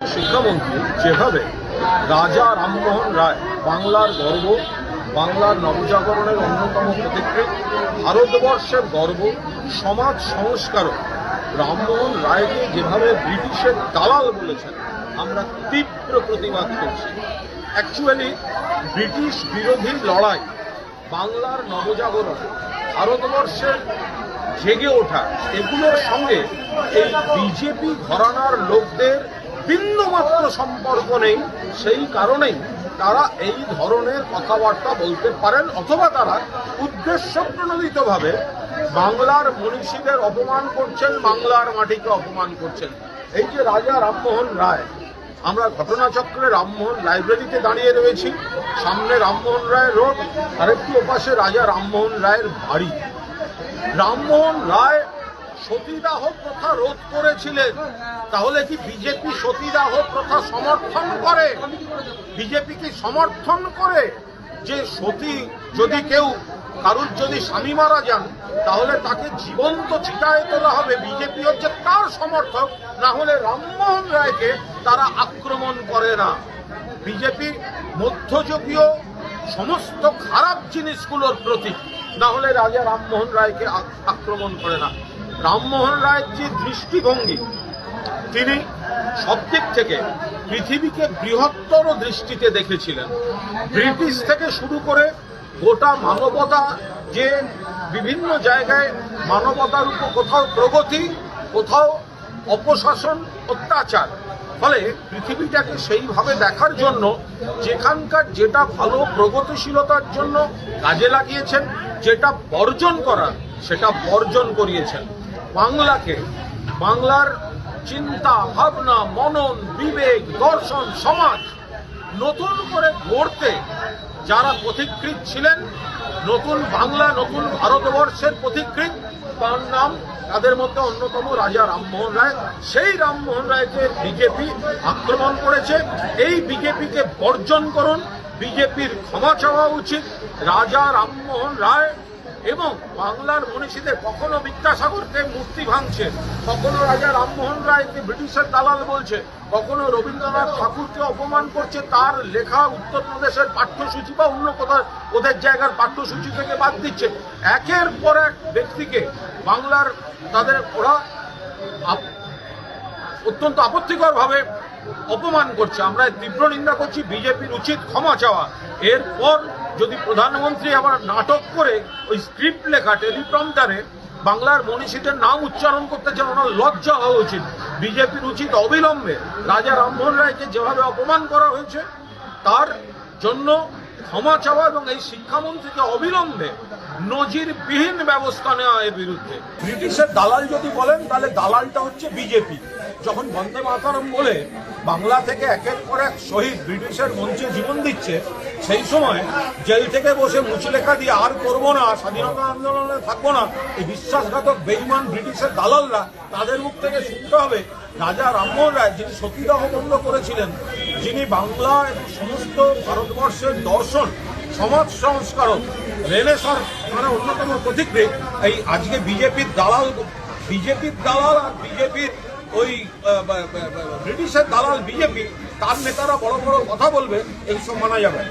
শিক্ষামন্ত্রী যেভাবে রাজা রামমোহন রায় বাংলার গর্ব, বাংলার নবজাগরণের অন্যতম প্রতিকৃত, ভারতবর্ষের গর্ব, সমাজ সংস্কারক রামমোহন রায়কে যেভাবে ব্রিটিশের দালাল বলেছেন, আমরা তীব্র প্রতিবাদ করছি। অ্যাকচুয়ালি ব্রিটিশ বিরোধী লড়াই, বাংলার নবজাগরণ, ভারতবর্ষের জেগে ওঠা, এগুলোর সঙ্গে এই বিজেপি ঘরানার লোকদের বিন্দুমাত্র সম্পর্ক নেই, সেই কারণেই তারা এই ধরনের কথাবার্তা বলতে পারেন অথবা তারা উদ্দেশ্য প্রণোদিতভাবে বাংলার মনীষীদের অপমান করছেন, বাংলার মাটিকে অপমান করছেন। এই যে রাজা রামমোহন রায়, আমরা ঘটনাচক্রে রামমোহন লাইব্রেরিতে দাঁড়িয়ে রয়েছি। সামনে রামমোহন রায় রোড, আরেকটু ওপাশে রাজা রামমোহন রায়ের বাড়ি। রামমোহন রায় সতীদাহ প্রথা রোধ করেছিলেন। তাহলে কি বিজেপি সতীদাহ প্রথা সমর্থন করে? বিজেপি কি সমর্থন করে যে সতী যদি কেউ, কারুর যদি স্বামী মারা যান, তাহলে তাকে জীবন্ত চিতায় তোলা হবে। বিজেপি হচ্ছে তার সমর্থক, না হলে রামমোহন রায়কে তারা আক্রমণ করে না। বিজেপি মধ্যযুগীয় সমস্ত খারাপ জিনিসগুলোর প্রতীক, না হলে রাজা রামমোহন রায়কে আক্রমণ করে না। রামমোহন রায়ের যে দৃষ্টিভঙ্গি, তিনি সব দিক থেকে পৃথিবীকে বৃহত্তর দৃষ্টিতে দেখেছিলেন। ব্রিটিশ থেকে শুরু করে গোটা মানবতা যে বিভিন্ন জায়গায় মানবতার উপর কোথাও প্রগতি, কোথাও অপশাসন, অত্যাচার, ফলে পৃথিবীটাকে সেইভাবে দেখার জন্য যেখানকার যেটা ভালো প্রগতিশীলতার জন্য কাজে লাগিয়েছেন, যেটা বর্জন করার, সেটা বর্জন করিয়েছেন। বাংলাকে, বাংলার চিন্তা, ভাবনা, মনন, বিবেক, দর্শন, সমাজ নতুন করে গড়তে যারা পথিকৃত ছিলেন, নতুন বাংলা, নতুন ভারতবর্ষের পথিকৃত তার নাম তাদের মধ্যে অন্যতম রাজা রামমোহন রায়। সেই রামমোহন রায়কে বিজেপি আক্রমণ করেছে। এই বিজেপিকে বর্জন করুন। বিজেপির ক্ষমা চাওয়া উচিত। রাজা রামমোহন রায় এবং বাংলার মনীষীদের কখনো বিদ্যাসাগরকে মূর্তি ভাঙছে, কখনো রাজা রামমোহন রায়কে ব্রিটিশের দালাল বলছে, কখনো রবীন্দ্রনাথ ঠাকুরকে অপমান করছে, তার লেখা উত্তরপ্রদেশের পাঠ্যসূচি বা অন্য কোথাও ওদের জায়গার পাঠ্যসূচি থেকে বাদ দিচ্ছে। একের পর এক ব্যক্তিকে বাংলার তাদের ওরা অত্যন্ত আপত্তিকরভাবে অপমান করছে। আমরা তীব্র নিন্দা করছি, বিজেপির উচিত ক্ষমা চাওয়া। এরপর যদি প্রধানমন্ত্রী আবার নাটক করে ওই স্ক্রিপ্ট লেখা টেলিপ্রম্পটারে বাংলার মনীষীদের নাম উচ্চারণ করতে চান ওনার লজ্জা হওয়া উচিত। বিজেপির উচিত অবিলম্বে রাজা রামমোহন রায়কে যেভাবে অপমান করা হয়েছে, তার জন্য ক্ষমা চাওয়া এবং এই শিক্ষামন্ত্রীকে অবিলম্বে নজিরবিহীন ব্যবস্থা নেওয়া এর বিরুদ্ধে। ব্রিটিশের দালাল যদি বলেন, তাহলে দালালটা হচ্ছে বিজেপি। যখন বন্দে মাতারম বলে বাংলা থেকে একের পর এক শহীদ ব্রিটিশের মঞ্চে জীবন দিচ্ছে, সেই সময় জেল থেকে বসে মুচলেখা দিয়ে আর করব না, স্বাধীনতা আন্দোলনে থাকব না, এই বিশ্বাসঘাতক বেইমান ব্রিটিশের দালালরা তাদের মুখ থেকে শুনতে হবে। রাজা রামমোহন রায় যিনি সতীদাহ বন্ধ করেছিলেন, যিনি বাংলা সমস্ত ভারতবর্ষের দর্শন, সমাজ সংস্কারক রেনেসার মানে অন্যতম প্রতিকৃত এই আজকে বিজেপির দালাল বিজেপির দালাল আর বিজেপির ওই ব্রিটিশের দালাল বিজেপি তার নেতারা বড় বড় কথা বলবে এইসব মানা যাবে।